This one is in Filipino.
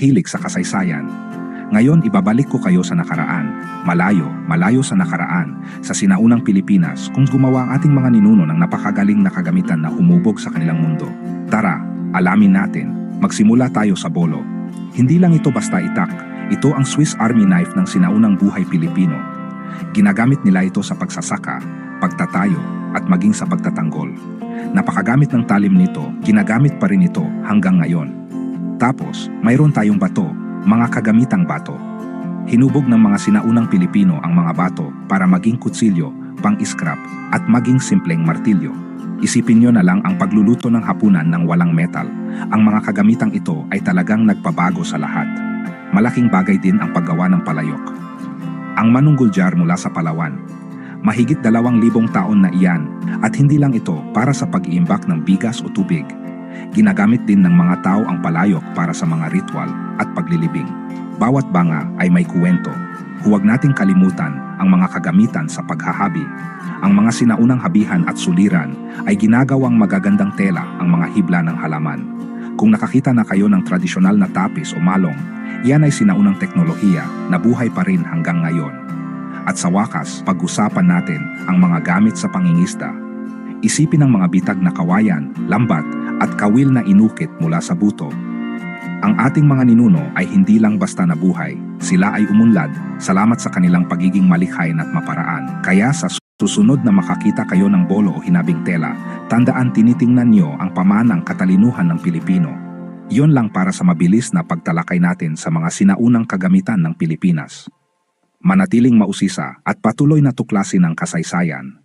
mahilig sa kasaysayan. Ngayon ibabalik ko kayo sa nakaraan, malayo, malayo sa nakaraan, sa sinaunang Pilipinas kung gumawa ang ating mga ninuno ng napakagaling na kagamitan na humubog sa kanilang mundo. Tara, alamin natin, magsimula tayo sa bolo. Hindi lang ito basta itak, ito ang Swiss Army knife ng sinaunang buhay Pilipino. Ginagamit nila ito sa pagsasaka, pagtatayo, at maging sa pagtatanggol. Napakagamit ng talim nito, ginagamit pa rin ito hanggang ngayon. Tapos, mayroon tayong bato, mga kagamitang bato. Hinubog ng mga sinaunang Pilipino ang mga bato para maging kutsilyo, pang-scrap, at maging simpleng martilyo. Isipin nyo na lang ang pagluluto ng hapunan ng walang metal. Ang mga kagamitang ito ay talagang nagpabago sa lahat. Malaking bagay din ang paggawa ng palayok. Ang manunggul jar mula sa Palawan. Mahigit dalawang libong taon na iyan at hindi lang ito para sa pag-iimbak ng bigas o tubig. Ginagamit din ng mga tao ang palayok para sa mga ritual at paglilibing. Bawat banga ay may kuwento. Huwag nating kalimutan ang mga kagamitan sa paghahabi. Ang mga sinaunang habihan at suliran ay ginagawang magagandang tela ang mga hibla ng halaman. Kung nakakita na kayo ng tradisyonal na tapis o malong, yan ay sinaunang teknolohiya na buhay pa rin hanggang ngayon. At sa wakas, pag-usapan natin ang mga gamit sa pangingisda. Isipin ang mga bitag na kawayan, lambat, at kawil na inukit mula sa buto. Ang ating mga ninuno ay hindi lang basta nabuhay, sila ay umunlad salamat sa kanilang pagiging malikhain at maparaan. Kaya sa susunod na makakita kayo ng bolo o hinabing tela, tandaan tinitingnan nyo ang pamanang katalinuhan ng Pilipino. Yon lang para sa mabilis na pagtalakay natin sa mga sinaunang kagamitan ng Pilipinas. Manatiling mausisa at patuloy na tuklasin ang kasaysayan